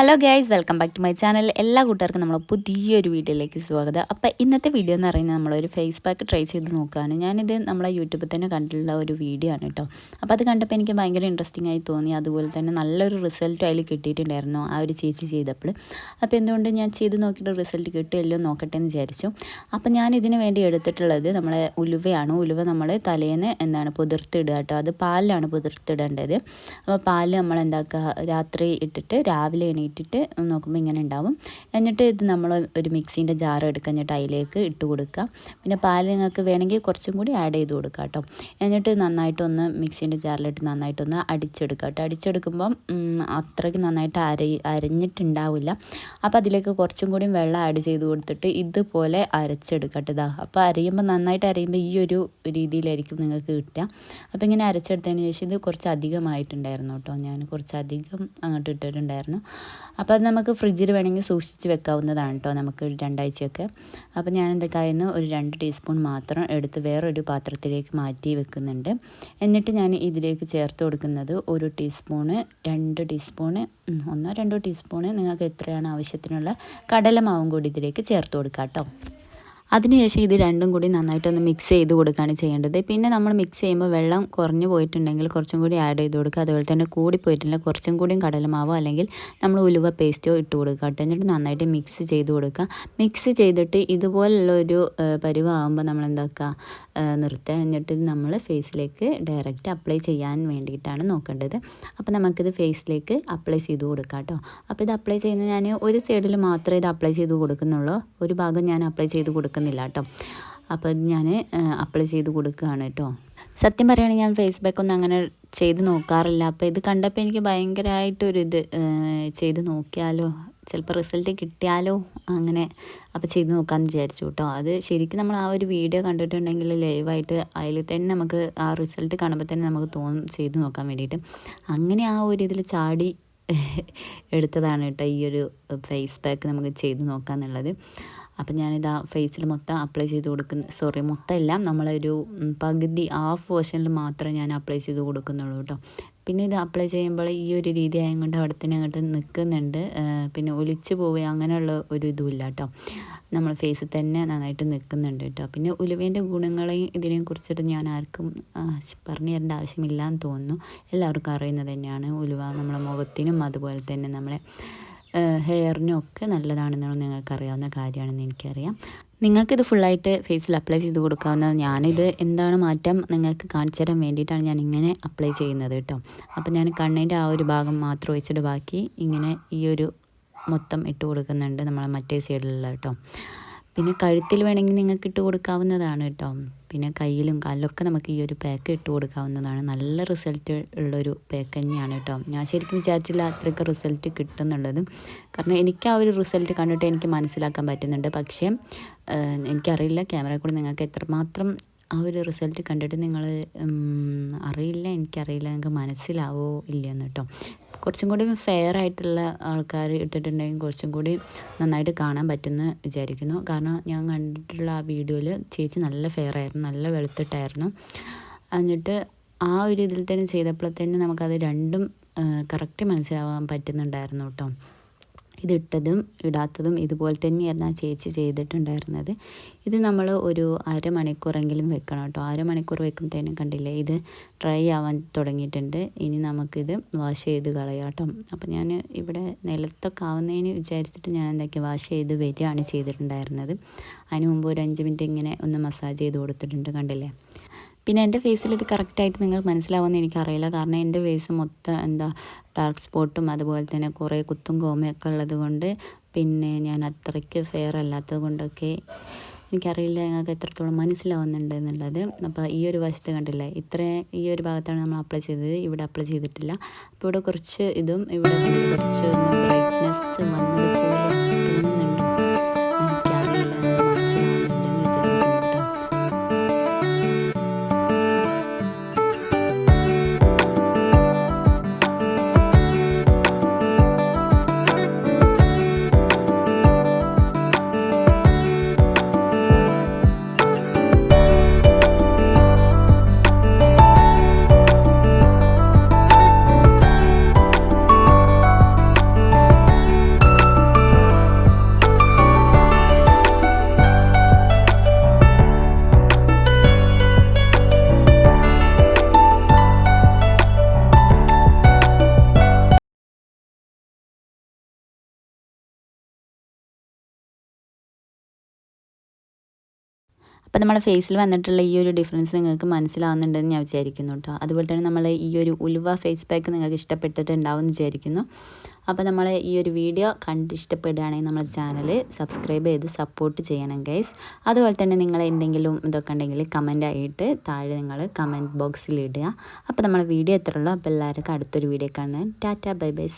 Hello guys welcome back to my channel എല്ലാ കൂട്ടുകാർക്കും നമ്മൾ പുതിയൊരു വീഡിയോയിലേക്ക് സ്വാഗതം. അപ്പോൾ ഇന്നത്തെ വീഡിയോ എന്ന് പറയുന്നത് നമ്മളൊരു ഫേസ് പാക്ക് ട്രൈ ചെയ്ത് നോക്കുകയാണ് ഞാനിത് നമ്മളെ യൂട്യൂബിൽ തന്നെ കണ്ടിട്ടുള്ള ഒരു വീഡിയോ ആണ് കേട്ടോ അപ്പോൾ അത് കണ്ടപ്പോൾ എനിക്ക് ഭയങ്കര ഇൻട്രസ്റ്റിംഗ് ആയി തോന്നി. അതുപോലെ തന്നെ നല്ലൊരു റിസൾട്ട് അതിൽ കിട്ടിയിട്ടുണ്ടായിരുന്നു ആ ഒരു ചേച്ചി ചെയ്തപ്പോൾ അപ്പോൾ എന്തുകൊണ്ട് ഞാൻ ചെയ്ത് നോക്കിയിട്ട് റിസൾട്ട് കിട്ടുമല്ലോ നോക്കട്ടെ എന്ന് വിചാരിച്ചു. അപ്പോൾ ഞാൻ ഇതിന് വേണ്ടി എടുത്തിട്ടുള്ളത് നമ്മളെ ഉലുവയാണ്. ഉലുവ നമ്മൾ തലേന്ന് എന്താണ് പുതിർത്തിടുക കേട്ടോ അത് പാലിലാണ് പുതിർത്തിടേണ്ടത്. അപ്പോൾ പാൽ നമ്മൾ എന്താക്കുക രാത്രി ഇട്ടിട്ട് രാവിലെ എണീറ്റിട്ട് നോക്കുമ്പോൾ ഇങ്ങനെ ഉണ്ടാവും. എന്നിട്ട് ഇത് നമ്മൾ ഒരു മിക്സീന്റെ ജാർ എടുക്കുക എന്നിട്ട് അതിലേക്ക് ഇട്ട് കൊടുക്കുക പിന്നെ പാൽ നിങ്ങൾക്ക് വേണമെങ്കിൽ കുറച്ചും കൂടി ആഡ് ചെയ്ത് കൊടുക്കുക കേട്ടോ. എന്നിട്ട് നന്നായിട്ടൊന്ന് മിക്സീന്റെ ജാറിലിട്ട് നന്നായിട്ടൊന്ന് അടിച്ചെടുക്കുക കേട്ടോ. അടിച്ചെടുക്കുമ്പം അത്രയ്ക്ക് നന്നായിട്ട് അര അരഞ്ഞിട്ടുണ്ടാവില്ല. അപ്പോൾ അതിലേക്ക് കുറച്ചും കൂടി വെള്ളം ആഡ് ചെയ്ത് കൊടുത്തിട്ട് ഇതുപോലെ അരച്ചെടുക്കുക കേട്ടോ. ഇതാ അപ്പോൾ അരയുമ്പോൾ നന്നായിട്ട് അരയുമ്പോൾ ഈ ഒരു രീതിയിലായിരിക്കും നിങ്ങൾക്ക് കിട്ടുക. അപ്പോൾ ഇങ്ങനെ അരച്ചെടുത്തതിന് ശേഷം ഇത് കുറച്ച് അധികമായിട്ടുണ്ടായിരുന്നു കേട്ടോ. ഞാൻ കുറച്ച് അധികം അങ്ങോട്ട് ഇട്ടിട്ടുണ്ടായിരുന്നു. അപ്പോൾ അത് നമുക്ക് ഫ്രിഡ്ജിൽ വേണമെങ്കിൽ സൂക്ഷിച്ച് വെക്കാവുന്നതാണ് കേട്ടോ നമുക്ക് രണ്ടാഴ്ചയൊക്കെ. അപ്പോൾ ഞാൻ എന്തൊക്കെയായിരുന്നു ഒരു രണ്ട് ടീസ്പൂൺ മാത്രം എടുത്ത് വേറൊരു പാത്രത്തിലേക്ക് മാറ്റി വെക്കുന്നുണ്ട്. എന്നിട്ട് ഞാൻ ഇതിലേക്ക് ചേർത്ത് കൊടുക്കുന്നത് ഒരു ടീസ്പൂണ് രണ്ട് ടീസ്പൂണ് ഒന്നോ രണ്ടോ ടീസ്പൂണ് നിങ്ങൾക്ക് എത്രയാണ് ആവശ്യത്തിനുള്ള കടലമാവും കൂടി ഇതിലേക്ക് ചേർത്ത് കൊടുക്കാം കേട്ടോ അതിനുശേഷം ഇത് രണ്ടും കൂടി നന്നായിട്ടൊന്ന് മിക്സ് ചെയ്ത് കൊടുക്കുകയാണ് ചെയ്യേണ്ടത്. പിന്നെ നമ്മൾ മിക്സ് ചെയ്യുമ്പോൾ വെള്ളം കുറഞ്ഞു പോയിട്ടുണ്ടെങ്കിൽ കുറച്ചും കൂടി ആഡ് ചെയ്ത് കൊടുക്കുക. അതുപോലെ തന്നെ കൂടി പോയിട്ടുണ്ടെങ്കിൽ കുറച്ചും കൂടിയും കടലമാവോ അല്ലെങ്കിൽ നമ്മൾ ഉലുവ പേസ്റ്റോ ഇട്ട് കൊടുക്കുക കേട്ടോ. എന്നിട്ട് നന്നായിട്ട് മിക്സ് ചെയ്ത് കൊടുക്കുക. മിക്സ് ചെയ്തിട്ട് ഇതുപോലുള്ള ഒരു പരിവാകുമ്പോൾ നമ്മൾ എന്താക്കുക നിർത്തുക. എന്നിട്ട് നമ്മൾ ഫേസിലേക്ക് ഡയറക്റ്റ് അപ്ലൈ ചെയ്യാൻ വേണ്ടിയിട്ടാണ് നോക്കേണ്ടത്. അപ്പോൾ നമുക്കിത് ഫേസിലേക്ക് അപ്ലൈ ചെയ്ത് കൊടുക്കാം കേട്ടോ. അപ്പോൾ ഇത് അപ്ലൈ ചെയ്യുന്നത് ഞാൻ ഒരു സൈഡിൽ മാത്രമേ ഇത് അപ്ലൈ ചെയ്ത് കൊടുക്കുന്നുള്ളൂ. ഒരു ഭാഗം ഞാൻ അപ്ലൈ ചെയ്ത് കൊടുക്കുന്നില്ല കേട്ടോ. അപ്പോൾ ഞാൻ അപ്ലൈ ചെയ്ത് കൊടുക്കുകയാണ് കേട്ടോ. സത്യം പറയുകയാണെങ്കിൽ ഞാൻ ഫേസ് പാക്ക് ഒന്നും അങ്ങനെ ചെയ്ത് നോക്കാറില്ല. അപ്പോൾ ഇത് കണ്ടപ്പോൾ എനിക്ക് ഭയങ്കരമായിട്ടൊരിത് ചെയ്ത് നോക്കിയാലോ? ചിലപ്പോൾ റിസൾട്ട് കിട്ടിയാലോ? അങ്ങനെ അപ്പോൾ ചെയ്ത് നോക്കാമെന്ന് വിചാരിച്ചു കേട്ടോ. അത് ശരിക്കും നമ്മൾ ആ ഒരു വീഡിയോ കണ്ടിട്ടുണ്ടെങ്കിൽ ലൈവായിട്ട് അതിൽ തന്നെ നമുക്ക് ആ റിസൾട്ട് കാണുമ്പോൾ തന്നെ നമുക്ക് തോന്നും ചെയ്ത് നോക്കാൻ വേണ്ടിയിട്ട്. അങ്ങനെ ആ ഒരു ഇതിൽ ചാടി എടുത്തതാണ് കേട്ടോ ഈ ഒരു ഫേസ് പാക്ക് നമുക്ക് ചെയ്ത് നോക്കാമെന്നുള്ളത്. അപ്പം ഞാനിതാ ഫേസിൽ മൊത്തം അപ്ലൈ ചെയ്ത് കൊടുക്കുന്ന സോറി മൊത്തം എല്ലാം നമ്മളൊരു പകുതി ഹാഫ് പോർഷനിൽ മാത്രമേ ഞാൻ അപ്ലൈ ചെയ്ത് കൊടുക്കുന്നുള്ളൂ കേട്ടോ. പിന്നെ ഇത് അപ്ലൈ ചെയ്യുമ്പോൾ ഈ ഒരു രീതി ആയതുകൊണ്ട് അവിടെ തന്നെ അങ്ങോട്ട് നിൽക്കുന്നുണ്ട്. പിന്നെ ഒലിച്ചു പോവുക അങ്ങനെയുള്ള ഒരു ഇതുമില്ല കേട്ടോ. നമ്മൾ ഫേസിൽ തന്നെ നന്നായിട്ട് നിൽക്കുന്നുണ്ട് കേട്ടോ. പിന്നെ ഉലുവേന്റെ ഗുണങ്ങളെയും ഇതിനെയും കുറിച്ചിട്ട് ഞാൻ ആർക്കും പറഞ്ഞു തരേണ്ട ആവശ്യമില്ല എന്ന് തോന്നുന്നു. എല്ലാവർക്കും അറിയുന്നത് തന്നെയാണ്. ഉലുവ നമ്മുടെ മുഖത്തിനും അതുപോലെ തന്നെ നമ്മളെ ഹെയറിനും ഒക്കെ നല്ലതാണെന്നുള്ള നിങ്ങൾക്കറിയാവുന്ന കാര്യമാണെന്ന് എനിക്കറിയാം. നിങ്ങൾക്കിത് ഫുള്ളായിട്ട് ഫേസിൽ അപ്ലൈ ചെയ്ത് കൊടുക്കാവുന്നത് ഞാനിത് എന്താണ് മാറ്റം നിങ്ങൾക്ക് കാണിച്ചു തരാൻ വേണ്ടിയിട്ടാണ് ഞാൻ ഇങ്ങനെ അപ്ലൈ ചെയ്യുന്നത് കേട്ടോ. അപ്പോൾ ഞാൻ കണ്ണിന്റെ ആ ഒരു ഭാഗം മാത്രം ഒഴിച്ചിട്ട് ബാക്കി ഇങ്ങനെ ഈ ഒരു മൊത്തം ഇട്ട് കൊടുക്കുന്നുണ്ട് നമ്മളെ മറ്റേ സൈഡിലുള്ള കേട്ടോ. പിന്നെ കഴുത്തിൽ വേണമെങ്കിൽ നിങ്ങൾക്ക് ഇട്ട് കൊടുക്കാവുന്നതാണ് കേട്ടോ. പിന്നെ കയ്യിലും കാലിലൊക്കെ നമുക്ക് ഈ ഒരു പാക്ക് ഇട്ട് കൊടുക്കാവുന്നതാണ്. നല്ല റിസൾട്ട് ഉള്ളൊരു പാക്ക് തന്നെയാണ് കേട്ടോ. ഞാൻ ശരിക്കും വിചാരിച്ചില്ല അത്രയ്ക്ക് റിസൾട്ട് കിട്ടുന്നുള്ളത്. കാരണം എനിക്ക് ആ ഒരു റിസൾട്ട് കണ്ടിട്ട് എനിക്ക് മനസ്സിലാക്കാൻ പറ്റുന്നുണ്ട്. പക്ഷേ എനിക്കറിയില്ല. ക്യാമറ കൂടെ നിങ്ങൾക്ക് എത്രമാത്രം ആ ഒരു റിസൾട്ട് കണ്ടിട്ട് നിങ്ങൾ അറിയില്ല. എനിക്കറിയില്ല. നിങ്ങൾക്ക് മനസ്സിലാവോ ഇല്ലയെന്ന് കേട്ടോ. കുറച്ചും കൂടി ഫെയർ ആയിട്ടുള്ള ആൾക്കാർ ഇട്ടിട്ടുണ്ടെങ്കിൽ കുറച്ചും കൂടി നന്നായിട്ട് കാണാൻ പറ്റുമെന്ന് വിചാരിക്കുന്നു. കാരണം ഞാൻ കണ്ടിട്ടുള്ള ആ വീഡിയോയിൽ ചേച്ചി നല്ല ഫെയർ ആയിരുന്നു നല്ല വെളുത്തിട്ടായിരുന്നു. എന്നിട്ട് ആ ഒരു ഇതിൽ തന്നെ ചെയ്തപ്പോൾ തന്നെ നമുക്കത് രണ്ടും കറക്റ്റ് മനസ്സിലാവാൻ പറ്റുന്നുണ്ടായിരുന്നു കേട്ടോ. ഇതിട്ടതും ഇടാത്തതും ഇതുപോലെ തന്നെയായിരുന്നു ആ ചേച്ചി ചെയ്തിട്ടുണ്ടായിരുന്നത്. ഇത് നമ്മൾ ഒരു അരമണിക്കൂറെങ്കിലും വെക്കണം കേട്ടോ. അരമണിക്കൂർ വെക്കുമ്പോഴത്തേനും കണ്ടില്ലേ ഇത് ഡ്രൈ ആവാൻ തുടങ്ങിയിട്ടുണ്ട്. ഇനി നമുക്കിത് വാഷ് ചെയ്ത് കളയാം കേട്ടോ. അപ്പോൾ ഞാൻ ഇവിടെ നിലത്തൊക്കെ ആവുന്നതിന് വിചാരിച്ചിട്ട് ഞാൻ എന്തൊക്കെ വാഷ് ചെയ്ത് വരികയാണ് ചെയ്തിട്ടുണ്ടായിരുന്നത്. അതിന് മുമ്പ് ഒരു അഞ്ച് മിനിറ്റ് ഇങ്ങനെ ഒന്ന് മസാജ് ചെയ്ത് കൊടുത്തിട്ടുണ്ട് കണ്ടില്ലേ? പിന്നെ എന്റെ ഫേസിൽ ഇത് കറക്റ്റായിട്ട് നിങ്ങൾക്ക് മനസ്സിലാവുമെന്ന് എനിക്കറിയില്ല. കാരണം എന്റെ ഫേസ് മൊത്തം എന്താ ഡാർക്ക് സ്പോട്ടും അതുപോലെ തന്നെ കുറേ കുത്തും കോമയൊക്കെ ഉള്ളത് കൊണ്ട് പിന്നെ ഞാൻ അത്രയ്ക്ക് ഫെയർ അല്ലാത്തത് കൊണ്ടൊക്കെ എനിക്കറിയില്ല ഞങ്ങൾക്ക് എത്രത്തോളം മനസ്സിലാവുന്നുണ്ട് എന്നുള്ളത്. അപ്പോൾ ഈ ഒരു വശത്ത് കണ്ടില്ലേ ഇത്ര ഈ ഒരു ഭാഗത്താണ് നമ്മൾ അപ്ലൈ ചെയ്തത്. ഇവിടെ അപ്ലൈ ചെയ്തിട്ടില്ല. അപ്പോൾ ഇവിടെ കുറച്ച് ഇതും ഇവിടെ കുറച്ച് ബ്രൈറ്റ്നെസ് വന്നതുപോലെ അപ്പോൾ നമ്മുടെ ഫേസിൽ വന്നിട്ടുള്ള ഈ ഒരു ഡിഫറൻസ് നിങ്ങൾക്ക് മനസ്സിലാവുന്നുണ്ടെന്ന് ഞാൻ വിചാരിക്കുന്നു കേട്ടോ അതുപോലെ തന്നെ നമ്മൾ ഈ ഒരു ഉലുവ ഫേസ് പാക്ക് നിങ്ങൾക്ക് ഇഷ്ടപ്പെട്ടിട്ടുണ്ടാവും എന്ന് വിചാരിക്കുന്നു. അപ്പോൾ നമ്മൾ ഈ ഒരു വീഡിയോ കണ്ട് ഇഷ്ടപ്പെടുകയാണെങ്കിൽ നമ്മുടെ ചാനൽ സബ്സ്ക്രൈബ് ചെയ്ത് സപ്പോർട്ട് ചെയ്യണം ഗൈസ് അതുപോലെ തന്നെ നിങ്ങൾ എന്തെങ്കിലും ഇതൊക്കെ ഉണ്ടെങ്കിൽ കമന്റ് ആയിട്ട് താഴെ നിങ്ങൾ കമന്റ് ബോക്സിൽ ഇടുക. അപ്പോൾ നമ്മൾ വീഡിയോ എത്ര ഉള്ളൂ? അപ്പോൾ എല്ലാവർക്കും അടുത്തൊരു വീഡിയോ കാണുന്നത് ടാറ്റ ബൈ ബൈ